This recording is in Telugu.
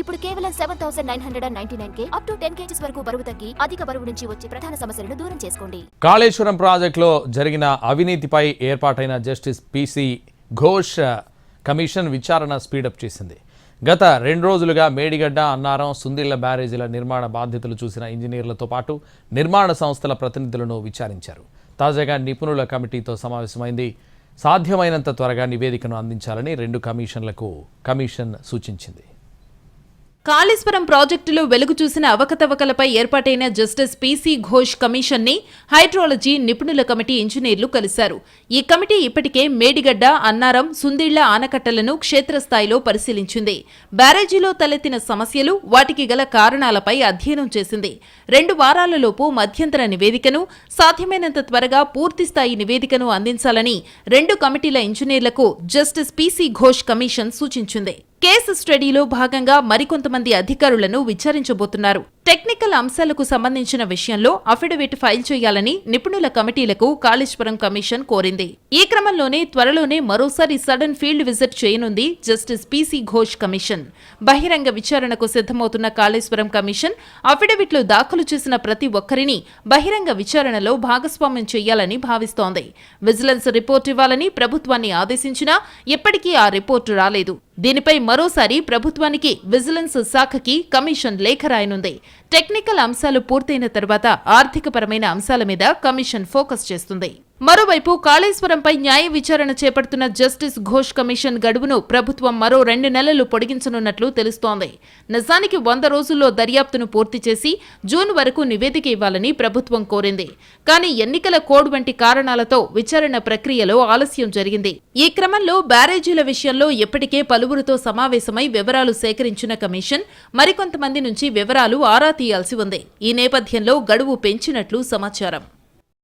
ఇప్పుడు కేవలం seven thousand nine hundred and ninety nine K up to ten kgs వరకు బరువు తగ్గి అధిక బరువు నుంచి వచ్చే ప్రధాన సమస్యలను దూరం చేసుకోండి. కాళేశ్వరం ప్రాజెక్టులో జరిగిన అవినీతిపై ఏర్పాటైన జస్టిస్ పిసి ఘోష్ కమిషన్ విచారణ స్పీడప్ చేసింది. గత రెండు రోజులుగా మేడిగడ్డ అన్నారం సుందిళ్ళ బ్యారేజీల నిర్మాణ బాధ్యతలు చూసిన ఇంజనీర్లతో పాటు నిర్మాణ సంస్థల ప్రతినిధులను విచారించారు. తాజాగా నిపుణుల కమిటీతో సమావేశమైంది. సాధ్యమైనంత త్వరగా నివేదికను అందించాలని రెండు కమిషన్లకు కమిషన్ సూచించింది. కాళేశ్వరం ప్రాజెక్టులో వెలుగు చూసిన అవకతవకలపై ఏర్పాటైన జస్టిస్ పీసీ ఘోష్ కమిషన్ని హైడ్రాలజీ నిపుణుల కమిటీ ఇంజనీర్లు కలిశారు. ఈ కమిటీ ఇప్పటికే మేడిగడ్డ అన్నారం సుందిళ్ళ ఆనకట్టలను క్షేత్రస్థాయిలో పరిశీలించింది. బ్యారేజీలో తలెత్తిన సమస్యలు వాటికి గల కారణాలపై అధ్యయనం చేసింది. రెండు వారాలలోపు మధ్యంతర నివేదికను సాధ్యమైనంత త్వరగా పూర్తిస్థాయి నివేదికను అందించాలని రెండు కమిటీల ఇంజనీర్లకు జస్టిస్ పీసీ ఘోష్ కమిషన్ సూచించింది. కేసు స్టడీలో భాగంగా మరికొంతమంది అధికారులను విచారించబోతున్నారు. టెక్నికల్ అంశాలకు సంబంధించిన విషయంలో అఫిడవిట్ ఫైల్ చేయాలని నిపుణుల కమిటీలకు కాళేశ్వరం కమిషన్ కోరింది. ఈ క్రమంలోనే త్వరలోనే మరోసారి సడన్ ఫీల్డ్ విజిట్ చేయనుంది జస్టిస్ పీసీ ఘోష్ కమిషన్. బహిరంగ విచారణకు సిద్ధమవుతున్న కాళేశ్వరం కమిషన్ అఫిడవిట్లు దాఖలు చేసిన ప్రతి ఒక్కరిని బహిరంగ విచారణలో భాగస్వామ్యం చేయాలని భావిస్తోంది. విజిలెన్స్ రిపోర్ట్ ఇవ్వాలని ప్రభుత్వాన్ని ఆదేశించినా ఇప్పటికీ ఆ రిపోర్టు రాలేదు. దీనిపై మరోసారి ప్రభుత్వానికి విజిలెన్స్ శాఖకి కమిషన్ లేఖ రాయనుంది. టెక్నికల్ అంశాలు పూర్తయిన తర్వాత ఆర్థికపరమైన అంశాల మీద కమిషన్ ఫోకస్ చేస్తుంది. మరోవైపు కాళేశ్వరంపై న్యాయ విచారణ చేపడుతున్న జస్టిస్ ఘోష్ కమిషన్ గడువును ప్రభుత్వం మరో రెండు నెలలు పొడిగించనున్నట్లు తెలుస్తోంది. నిజానికి వంద రోజుల్లో దర్యాప్తును పూర్తి చేసి జూన్ వరకు నివేదిక ఇవ్వాలని ప్రభుత్వం కోరింది. కానీ ఎన్నికల కోడ్ వంటి కారణాలతో విచారణ ప్రక్రియలో ఆలస్యం జరిగింది. ఈ క్రమంలో బ్యారేజీల విషయంలో ఇప్పటికే పలువురితో సమావేశమై వివరాలు సేకరించిన కమిషన్ మరికొంతమంది నుంచి వివరాలు ఆరా తీయాల్సి ఉంది. ఈ నేపథ్యంలో గడువు పెంచినట్లు సమాచారం.